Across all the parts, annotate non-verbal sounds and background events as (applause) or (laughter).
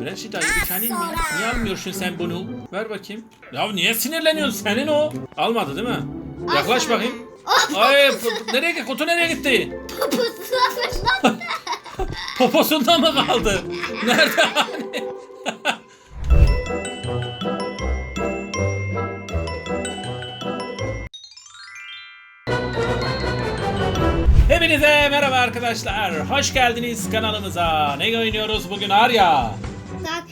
Birer daha bir tane mi? Niye almıyorsun sen bunu? Ver bakayım. Ya niye sinirleniyorsun senin o? Almadı değil mi? Yaklaş bakayım. Ay nereye gitti? Kutu nereye gitti? Poposunda (laughs) mı kaldı? Nerede hani? Hepinize merhaba arkadaşlar. Hoş geldiniz kanalımıza. Ne oynuyoruz bugün Arya?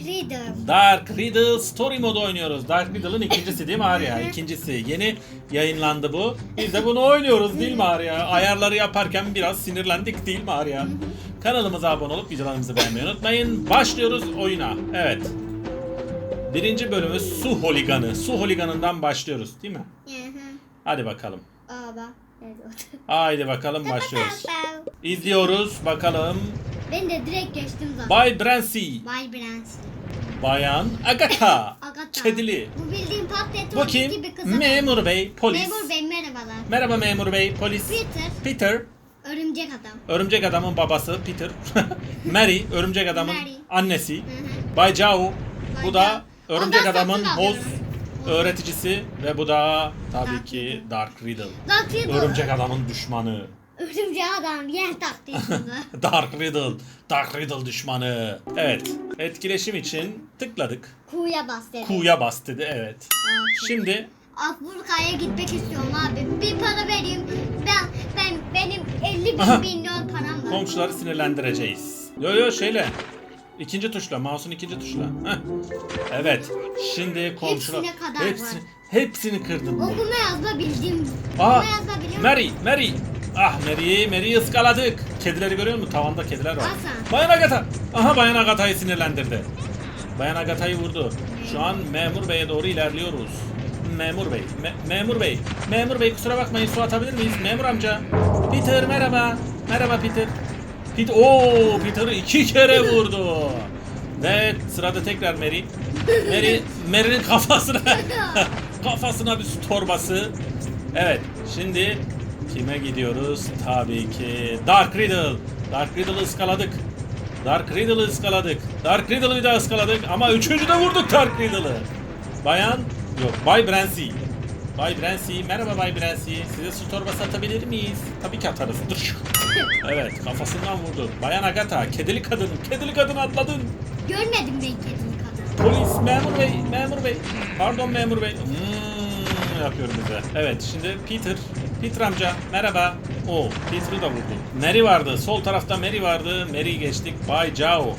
Reader. Dark Riddle Story modu oynuyoruz. Dark Riddle'ın ikincisi değil mi Arya? İkincisi. Yeni yayınlandı bu. Biz de bunu oynuyoruz değil mi Arya? Ayarları yaparken biraz sinirlendik değil mi Arya? Kanalımıza abone olup videolarımızı beğenmeyi unutmayın. Başlıyoruz oyuna. Evet. Birinci bölümü Su Holiganı. Su Holiganı'ndan başlıyoruz değil mi? Hadi bakalım. Oldu. (laughs) Haydi bakalım başlıyoruz. İzliyoruz bakalım. Ben de direkt geçtim zaten. Bay Brancy. Bay Brands. Bayan Agatha. Agatha. Kedili. Bu bildiğin patlet Bu kim? gibi kızı. Memur bey, polis. Memur Bey merhabalar. Merhaba memur bey, polis. Peter. Peter, Örümcek adam. örümcek adamın babası Peter. (laughs) Mary, örümcek adamın Mary. annesi. Hı hı. Bay Cao, bu da örümcek Ondan adamın satın hoz alıyorum. öğreticisi ve bu da tabii ki Dark Riddle. Dark Reader. Örümcek adamın düşmanı. Örümcek adam yer üstüne. (laughs) Dark Riddle, Dark Riddle düşmanı. Evet, etkileşim için tıkladık. Kuğuya bas dedi. Q'ya bas dedi, evet. Şimdi Afrika'ya gitmek istiyorum abi. Bir para vereyim. Ben ben benim 50 bin Aha. milyon param var. komşuları sinirlendireceğiz. Yo yo şeyle. İkinci tuşla, mouse'un ikinci tuşla. Heh. Evet. Şimdi komşular Hepsine kadar hepsini, var. hepsini kırdın. Okuma yazma bildiğim. Aa, Okuma yazma biliyorum. Mary, Mary. Ah Mary'i, Mary'i ıskaladık. Kedileri görüyor musun? Tavanda kediler var. Hasan. Bayan Agatha. Aha Bayan Agatha'yı sinirlendirdi. Bayan Agatha'yı vurdu. Şu an Memur Bey'e doğru ilerliyoruz. Memur Bey, Me- Memur Bey, Memur Bey kusura bakmayın su atabilir miyiz? Memur amca. Peter merhaba. Merhaba Peter. Peter, ooo Peter'ı iki kere vurdu. Ve sırada tekrar Mary. Mary, Mary'nin kafasına (laughs) kafasına bir su torbası. Evet, şimdi kime gidiyoruz? Tabii ki Dark Riddle. Dark Riddle'ı ıskaladık. Dark Riddle'ı ıskaladık. Dark Riddle'ı daha ıskaladık ama üçüncü de vurduk Dark Riddle'ı. Bayan, yok Bay Brancy. Bay Brancy, merhaba Bay Brancy. Size su torbası atabilir miyiz? Tabii ki atarız. Dur. Evet, kafasından vurdu. Bayan Agatha, kedili kadın, kedili kadın atladın. Görmedim ben kedini kadın. Polis, memur bey, memur bey. Pardon memur bey. Hmm, yapıyorum bize. Evet, şimdi Peter. Peter amca, merhaba. O, Peter'ı da vurdu. Mary vardı, sol tarafta Mary vardı. Mary'i geçtik. Bay Cao.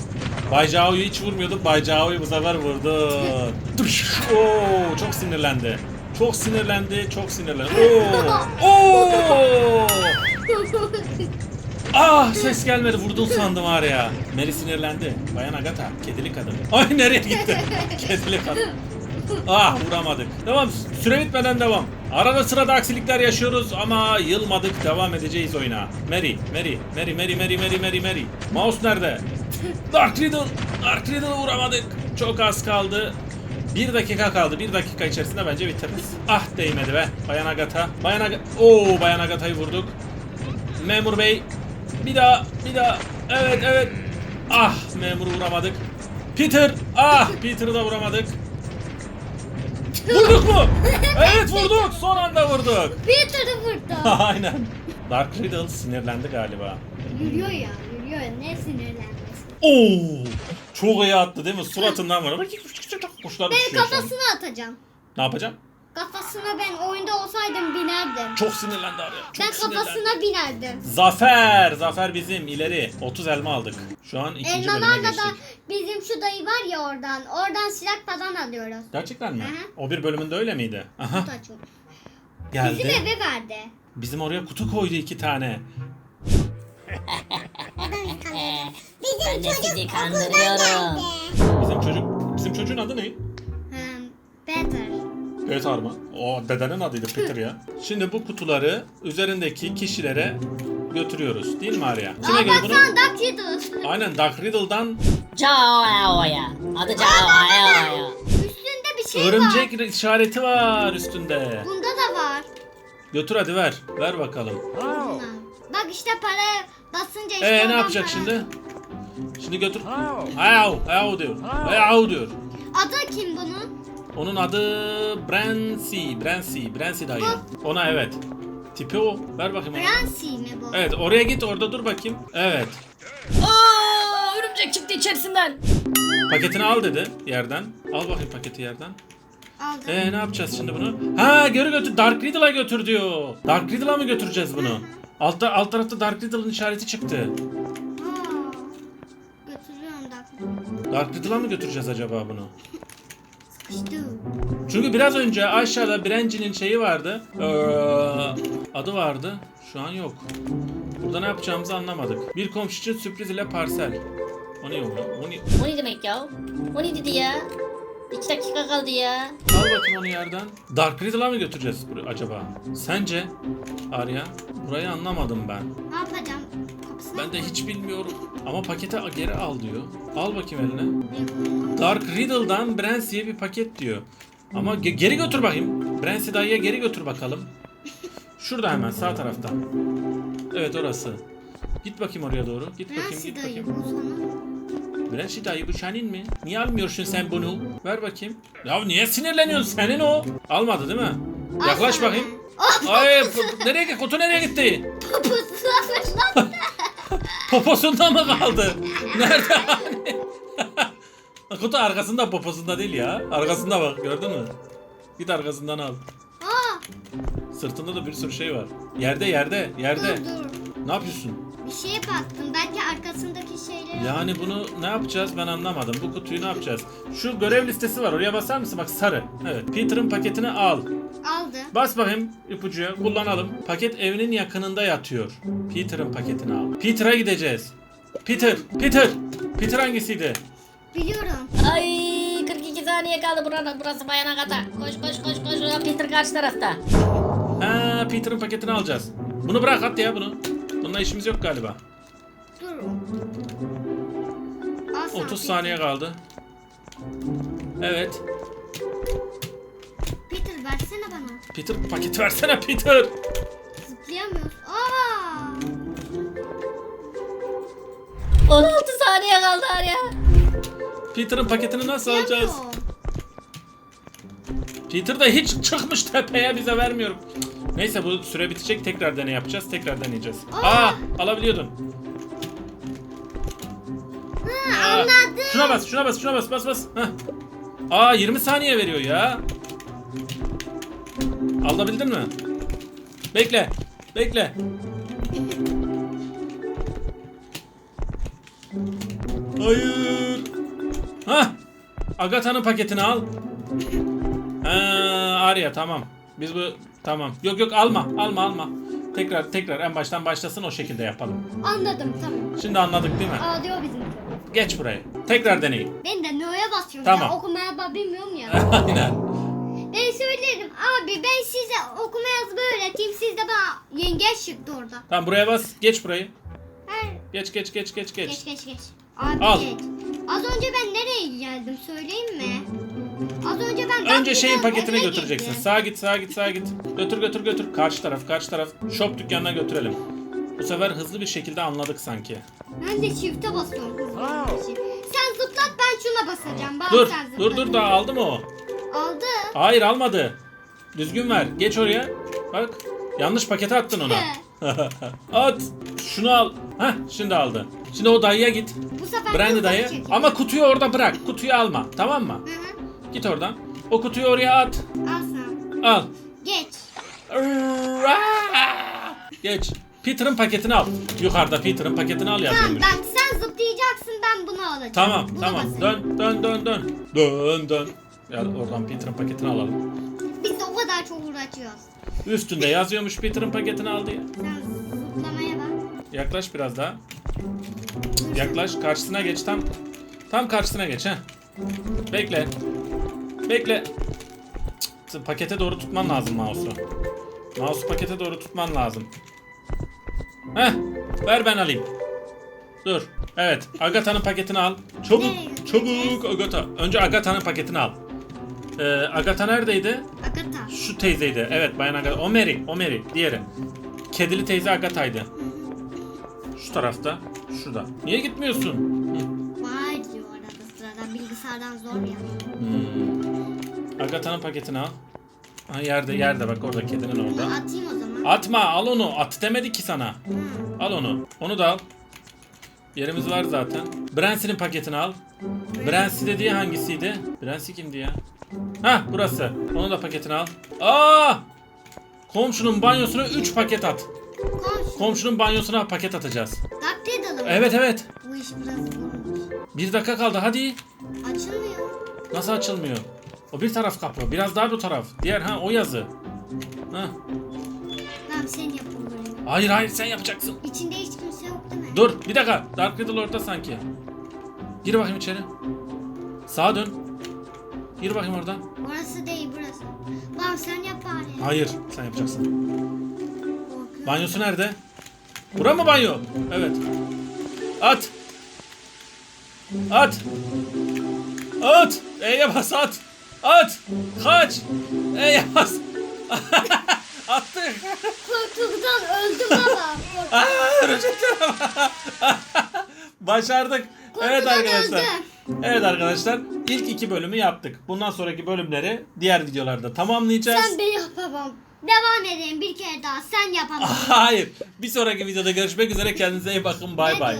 Bay Cao'yu hiç vurmuyorduk. Bay Cao'yu bu sefer vurdu. Oo, çok sinirlendi. Çok sinirlendi, çok sinirlendi. Oo! Oo! Ah ses gelmedi vurdun sandım var ya. Mary sinirlendi. Bayan Agatha kedili kadın. Ay nereye gitti? (laughs) kedili kadın. Ah vuramadık. Tamam süre bitmeden devam. Arada sırada aksilikler yaşıyoruz ama yılmadık devam edeceğiz oyuna. Mary, Mary, Mary, Mary, Mary, Mary, Mary, Mary. Mouse nerede? Dark Riddle, Dark Riddle'ı vuramadık. Çok az kaldı. Bir dakika kaldı. Bir dakika içerisinde bence bitiririz. Ah değmedi be. Bayan Agatha. Bayan Agatha. Oo Bayan Agatha'yı vurduk. Memur bey. Bir daha, bir daha. Evet, evet. Ah, memuru vuramadık. Peter. Ah, Peter'ı da vuramadık. Vurduk mu? (laughs) Evet vurduk. Son anda vurduk. Peter'ı vurdu. (laughs) Aynen. Dark Riddle sinirlendi galiba. yürüyor ya yürüyor. Ne sinirlenmesi. Oo! Çok iyi attı değil mi? Suratından var. Kuşlar Ben uçuyor şu an. kafasına atacağım. Ne yapacağım? Kafasına ben oyunda olsaydım binerdim. Çok sinirlendi abi. Çok ben sinirlendi. kafasına binerdim. Zafer! Zafer bizim ileri. 30 elma aldık. Şu an ikinci bölüme Elmalarla geçtik. da bizim şu dayı var ya oradan. Oradan silah falan alıyoruz. Gerçekten mi? Hı hı. O bir bölümünde öyle miydi? Aha Kutu açıyor. geldi. Bizim eve verdi. Bizim oraya kutu koydu iki tane. (laughs) Ben de sizi kandırıyorum. Bizim çocuk, bizim çocuğun adı ne? Hmm, Peter. Peter mı? O dedenin adıydı Peter ya. Şimdi bu kutuları üzerindeki kişilere götürüyoruz. Değil mi Arya? Kime göre bunu? baksana Dark Riddle. Aynen Dark Riddle'dan Cao'ya. Adı Cao'ya. Üstünde bir şey var. örümcek işareti var üstünde. Bunda da var. Götür hadi ver. Ver bakalım. Bak işte para basınca işte Ee ne oradan yapacak para. şimdi? Şimdi götür. Hayav, hayav diyor. Hayav diyor. Adı kim bunun? Onun adı Brancy, Brancy, Brancy dayı. Ona evet. Tipi o. Ver bakayım ona. Prensi mi bu? Evet oraya git orada dur bakayım. Evet. Aa, örümcek çıktı içerisinden. Paketini al dedi yerden. Al bakayım paketi yerden. Aldım. Ee ne yapacağız şimdi bunu? Ha geri götür. Dark Riddle'a götür diyor. Dark Riddle'a mı götüreceğiz bunu? Altta alt tarafta Dark Riddle'ın işareti çıktı. Götürüyorum. Dark Riddle'a mı götüreceğiz acaba bunu? (laughs) Çünkü biraz önce aşağıda Brenci'nin şeyi vardı. Ee, adı vardı. Şu an yok. Burada ne yapacağımızı anlamadık. Bir komşu için sürpriz ile parsel. O ne oluyor? O ne? O ne demek ya? O ne dedi ya? İki dakika kaldı ya. Al bakayım onu yerden. Dark Riddle'a mı götüreceğiz acaba? Sence? Arya? Burayı anlamadım ben. Ne yapacağım? Ben de hiç bilmiyorum. Ama paketi geri al diyor. Al bakayım eline. Dark Riddle'dan Brancy'ye bir paket diyor. Ama ge- geri götür bakayım. Brancy dayıya geri götür bakalım. Şurada hemen sağ tarafta. Evet orası. Git bakayım oraya doğru. Git bakayım Prensi git dayı bakayım. bu sana. Brancy dayı bu senin mi? Niye almıyorsun sen bunu? Ver bakayım. Ya niye sinirleniyorsun senin o? Almadı değil mi? Yaklaş bakayım. Ay p- nereye gitti? Kutu nereye gitti? fırlattı. (laughs) Poposunda mı kaldı? Nerede hani? (laughs) Kutu arkasında poposunda değil ya. Arkasında bak gördün mü? Git arkasından al. Aa, Sırtında da bir sürü şey var. Yerde yerde yerde. dur dur. Ne yapıyorsun? Bir şeye baktım. Belki arkasındaki şeyleri... Yani bunu ne yapacağız ben anlamadım. Bu kutuyu ne yapacağız? Şu görev listesi var. Oraya basar mısın? Bak sarı. Evet. Peter'ın paketini al. Aldı. Bas bakayım ipucuya. Kullanalım. Paket evinin yakınında yatıyor. Peter'ın paketini al. Peter'a gideceğiz. Peter, Peter. Peter hangisiydi? Biliyorum. Ay 42 saniye kaldı burada. Burası bayana kata. Koş koş koş koş. Peter karşı tarafta. Ha, Peter'ın paketini alacağız. Bunu bırak at ya bunu. Bununla işimiz yok galiba. Dur. Al sana 30 saniye kaldı. Evet. Peter versene bana. Peter paketi versene Peter. Zıplayamıyoruz. Aa! 16 saniye kaldı Arya. Peter'ın paketini nasıl alacağız? Peter da hiç çıkmış tepeye bize vermiyor. Neyse bu süre bitecek tekrar deney yapacağız tekrar deneyeceğiz. Aa! Aa alabiliyordun. Ha, Aa, anladım. Şuna bas şuna bas şuna bas bas bas. Heh. Aa 20 saniye veriyor ya. Alabildin mi? Bekle. Bekle. Hayır. Hah. Agatha'nın paketini al. Ha, Arya tamam. Biz bu tamam. Yok yok alma. Alma alma. Tekrar tekrar en baştan başlasın o şekilde yapalım. Anladım tamam. Şimdi anladık değil mi? Aa diyor bizim. Geç buraya. Tekrar deneyin. Ben de nö'ye basıyorum Tamam. ya. Okumaya bilmiyorum ya. (laughs) Aynen. Size okuma yazma öğreteyim. Siz de bana yengeç çıktı orada. Tamam buraya bas. Geç burayı. Her... Geç geç geç geç geç. Geç geç geç. Abi Al. geç. Az önce ben nereye geldim söyleyeyim mi? Az önce ben... Önce şeyin paketine götüreceksin. girdim. Sağa git sağa git sağa git. Götür götür götür. Karşı taraf karşı taraf. Shop dükkanına götürelim. Bu sefer hızlı bir şekilde anladık sanki. Ben de çifte basıyorum. hızlı bir şey. Sen zıplat ben şuna basacağım. Bana Dur sen zıplat. dur dur daha aldı mı o? Aldı. Hayır almadı. Düzgün ver. Geç oraya. Bak. Yanlış pakete attın ona. (laughs) At. Şunu al. Heh şimdi aldı. Şimdi o dayıya git. Bu sefer Brandy dayı. çekiyor. Ama kutuyu orada bırak. Kutuyu alma. Tamam mı? Hı hı. Git oradan. O kutuyu oraya at. Al sana. Al. Geç. Geç. Peter'ın paketini al. Yukarıda Peter'ın paketini al Tamam yazıyormuş. bak sen zıplayacaksın ben bunu alacağım. Tamam Bunu tamam. basacağım. Dön dön dön dön. Dön dön. Ya oradan Peter'ın paketini alalım. Çok uğraşıyoruz. Üstünde yazıyormuş Peter'ın paketini al diye. Sen zıplamaya bak. Yaklaş biraz daha. Yaklaş karşısına geç tam. Tam karşısına geç ha. Bekle. Bekle. Cık, pakete doğru tutman lazım mouse'u. Mouse'u pakete doğru tutman lazım. Heh. Ver ben alayım. Dur. Evet. Agatha'nın paketini al. Çabuk. Çabuk Agatha. Önce Agatha'nın paketini al. Ee, Agatha neredeydi? Agata. Şu teyzeydi. Evet Bayan Agatha. O Mary. O Mary. Diğeri. Kedili teyze Agatha'ydı. Şu tarafta. Şurada. Niye gitmiyorsun? Hı. Var diyor arada sırada bilgisayardan zor ya. Hmm. Agatha'nın paketini al. Ha yerde yerde bak orada kedinin orada. Atayım o zaman. Atma al onu. At demedi ki sana. Hı. Al onu. Onu da al. Yerimiz var zaten. Brancy'nin paketini al. Brancy dediği hangisiydi? Brancy kimdi ya? Ha burası. Onu da paketini al. Aa! Komşunun banyosuna 3 paket at. Komşu. Komşunun banyosuna paket atacağız. Duct edelim. Evet evet. Bu iş biraz zormuş. Bir dakika kaldı hadi. Açılmıyor. Nasıl açılmıyor? O bir taraf kapı. Biraz daha bu taraf. Diğer ha o yazı. Ha. Tamam sen yapın böyle. Hayır hayır sen yapacaksın. İçinde hiç kimse yok değil mi? Dur bir dakika. Dark Riddle orada sanki. Gir bakayım içeri. Sağa dön. Gir bakayım oradan. Orası değil burası. Tamam sen yap bari. Hayır sen yapacaksın. Banyosu nerede? Bura mı banyo? Evet. At. At. At. E'ye bas at. At. Kaç. E'ye bas. (laughs) Attık. Korktuktan öldüm baba. Kork- (laughs) Aa, örümcekler ama. (laughs) Başardık. Evet Korkudan arkadaşlar. öldüm. Evet arkadaşlar. İlk iki bölümü yaptık. Bundan sonraki bölümleri diğer videolarda tamamlayacağız. Sen ben yapamam. Devam edelim bir kere daha. Sen yapamam. (laughs) Hayır. Bir sonraki videoda görüşmek üzere. Kendinize iyi bakın. Bay bay.